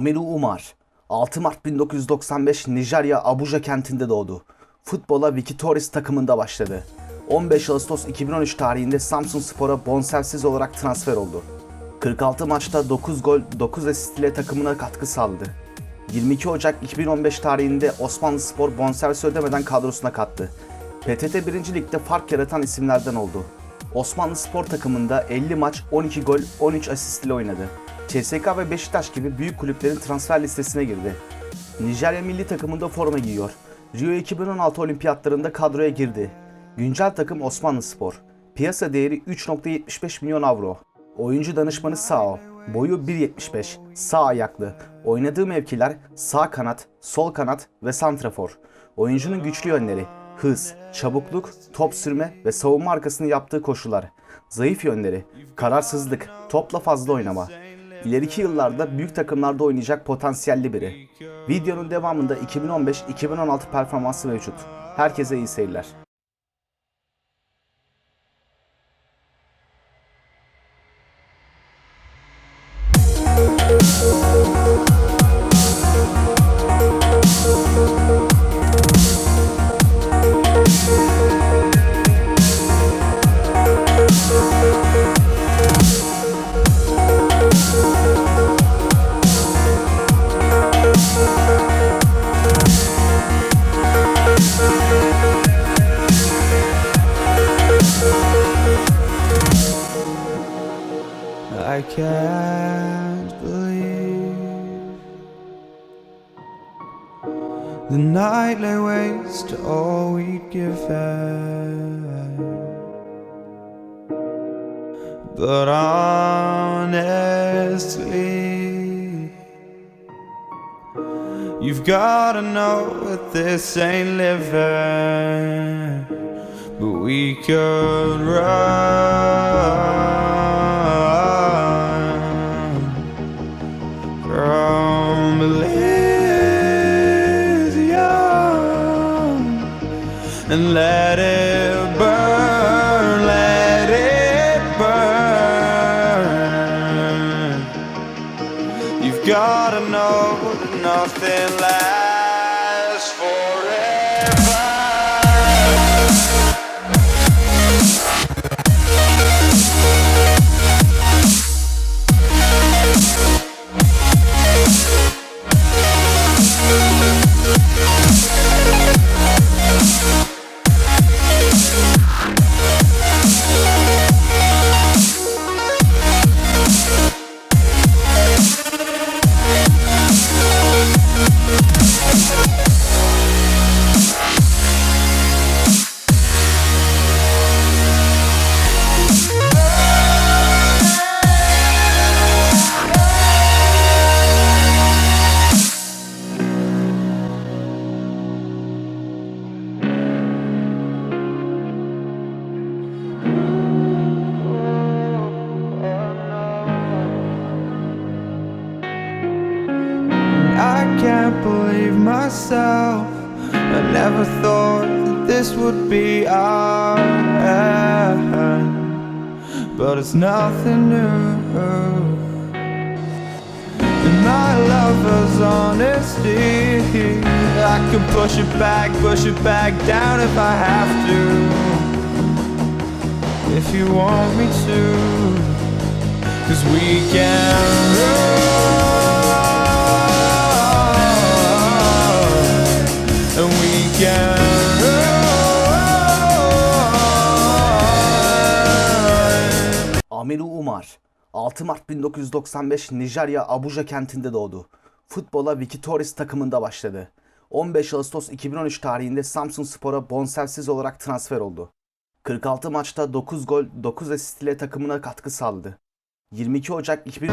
Amiru Umar 6 Mart 1995 Nijerya Abuja kentinde doğdu. Futbola Vicky Torres takımında başladı. 15 Ağustos 2013 tarihinde Samsun Spor'a bonservisiz olarak transfer oldu. 46 maçta 9 gol, 9 asist ile takımına katkı sağladı. 22 Ocak 2015 tarihinde Osmanlı Spor bonservis ödemeden kadrosuna kattı. PTT 1. Lig'de fark yaratan isimlerden oldu. Osmanlı Spor takımında 50 maç, 12 gol, 13 asist ile oynadı. CSK ve Beşiktaş gibi büyük kulüplerin transfer listesine girdi. Nijerya milli takımında forma giyiyor. Rio 2016 olimpiyatlarında kadroya girdi. Güncel takım Osmanlı Spor. Piyasa değeri 3.75 milyon avro. Oyuncu danışmanı Sao. Boyu 1.75. Sağ ayaklı. Oynadığı mevkiler sağ kanat, sol kanat ve santrafor. Oyuncunun güçlü yönleri hız, çabukluk, top sürme ve savunma arkasını yaptığı koşular. Zayıf yönleri kararsızlık, topla fazla oynama. İleriki yıllarda büyük takımlarda oynayacak potansiyelli biri. Videonun devamında 2015-2016 performansı mevcut. Herkese iyi seyirler. I can't believe the night lay waste to all we'd given. But honestly, you've gotta know that this ain't living. But we could run and let it burn, let it burn. You've gotta know that nothing lasts forever. Can't believe myself. I never thought that this would be our end, but it's nothing new. And my lover's honesty, I can push it back, push it back down if I have to. If you want me to, cause we can. Amiru Umar 6 Mart 1995 Nijerya Abuja kentinde doğdu. Futbola Vicky Torres takımında başladı. 15 Ağustos 2013 tarihinde Samsun Spor'a bonservisiz olarak transfer oldu. 46 maçta 9 gol, 9 asist ile takımına katkı sağladı. 22 Ocak 2000